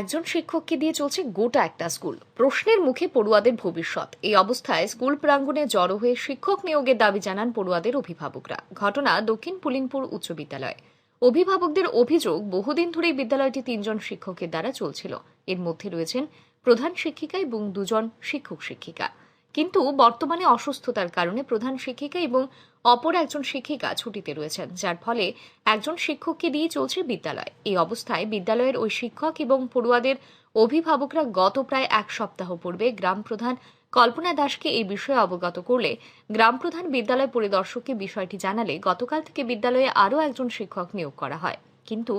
একজন শিক্ষককে দিয়ে চলছে গোটা একটা স্কুল। প্রশ্নের মুখে পড়ুয়াদের ভবিষ্যৎ। এই অবস্থায় স্কুল প্রাঙ্গণে জড়ো হয়ে শিক্ষক নিয়োগের দাবি জানান পড়ুয়াদের অভিভাবকরা। ঘটনা দক্ষিণ পুলিনপুর উচ্চ বিদ্যালয়। অভিভাবকদের অভিযোগ, বহুদিন ধরেই বিদ্যালয়টি তিনজন শিক্ষকের দ্বারা চলছিল। এর মধ্যে রয়েছেন প্রধান শিক্ষিকা এবং দুজন শিক্ষক শিক্ষিকা কিন্তু বর্তমানে অসুস্থতার কারণে প্রধান শিক্ষিকা এবং অপর একজন শিক্ষিকা ছুটিতে রয়েছেন, যার ফলে একজন শিক্ষককে দিয়ে চলছে বিদ্যালয়। এই অবস্থায় বিদ্যালয়ের ওই শিক্ষক এবং পড়ুয়াদের অভিভাবকরা গত প্রায় এক সপ্তাহ পূর্বে গ্রাম প্রধান কল্পনা দাসকে এই বিষয়ে অবগত করলে গ্রাম প্রধান বিদ্যালয় পরিদর্শককে বিষয়টি জানালে গতকাল থেকে বিদ্যালয়ে আরও একজন শিক্ষক নিয়োগ করা হয়। কিন্তু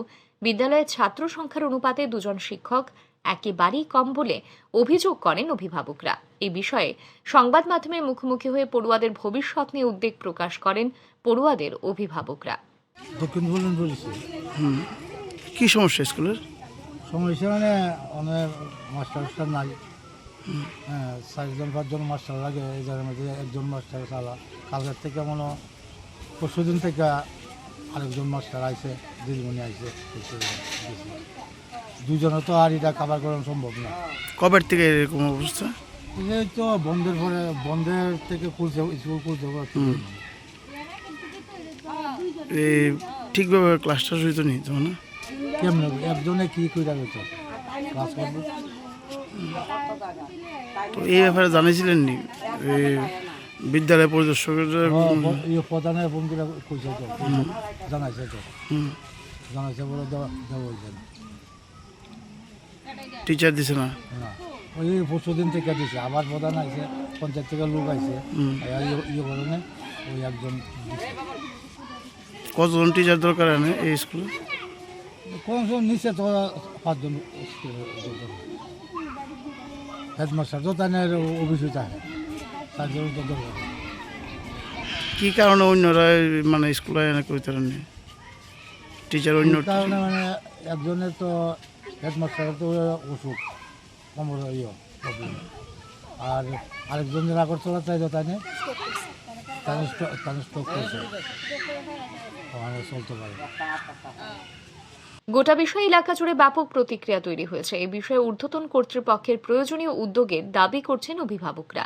বিদ্যালয়ের ছাত্র সংখ্যার অনুপাতে দুজন শিক্ষক একেবারেই কম বলে অভিযোগ করেন অভিভাবকরা। এই বিষয়ে সংবাদ মাধ্যমে মুখোমুখি হয়ে পড়ুয়াদের ভবিষ্যৎ নিয়ে উদ্বেগ প্রকাশ করেন পড়ুয়াদের অভিভাবকরা। কী সমস্যা স্কুলের? সমস্যা মানে অনেক মাস্টার টাস্টার নাই। হ্যাঁ চারজন পাঁচজন মাস্টার লাগে এই জায়গার মধ্যে একজন মাস্টার চালা। কালকের থেকে মনে হয় পরশু দিন থেকে আরেকজন মাস্টার আইসে দিদিমণি আইছে দুজনে তো আর এটা কাবার করানো সম্ভব না। কবের থেকে এরকম অবস্থা? এই তো বন্ধের পরে বন্ধের থেকে খুলছে স্কুল খুলছে তো ঠিকভাবে ক্লাসটা হইতো নি তো না? কেমনে একজনে কি করে গেছে? ক্লাস করবে? তো এই ব্যাপারে জানিয়েছিলেন নি? বিদ্যালয় পরিদর্শকের প্রধানের ফোন করে কইছে তো জানাইছে তো। জানাইছে বলে দেওয়া দেওয়া হয়েছে। টিচার দিছে না? ওই পরশু দিন থেকে দিছে। আবার প্রধান আইছে পঞ্চায়েত থেকে লোক আইছে। ইয়ে কারণে ওই একজন কতজন টিচার দরকার এনে এই স্কুলে? কোন সময় নিচে তো পাঁচজন হেডমাস্টার তো তাই অভিযোগ থাকে। দরকার কি কারণে অন্যরা মানে স্কুলে এনে কইতে নি? টিচার অন্য কারণে মানে একজনের তো হেডমাস্টারের তো অসুখ কোমর ইয়ে আর আরেকজনের আগরতলা চাই তো তাই না? তাই তাই স্টক করছে। ওখানে চলতে পারে। গোটা বিষয়ে এলাকা জুড়ে ব্যাপক প্রতিক্রিয়া তৈরি হয়েছে। এই বিষয়ে ঊর্ধ্বতন কর্তৃপক্ষের প্রয়োজনীয় উদ্যোগের দাবি করছেন অভিভাবকরা।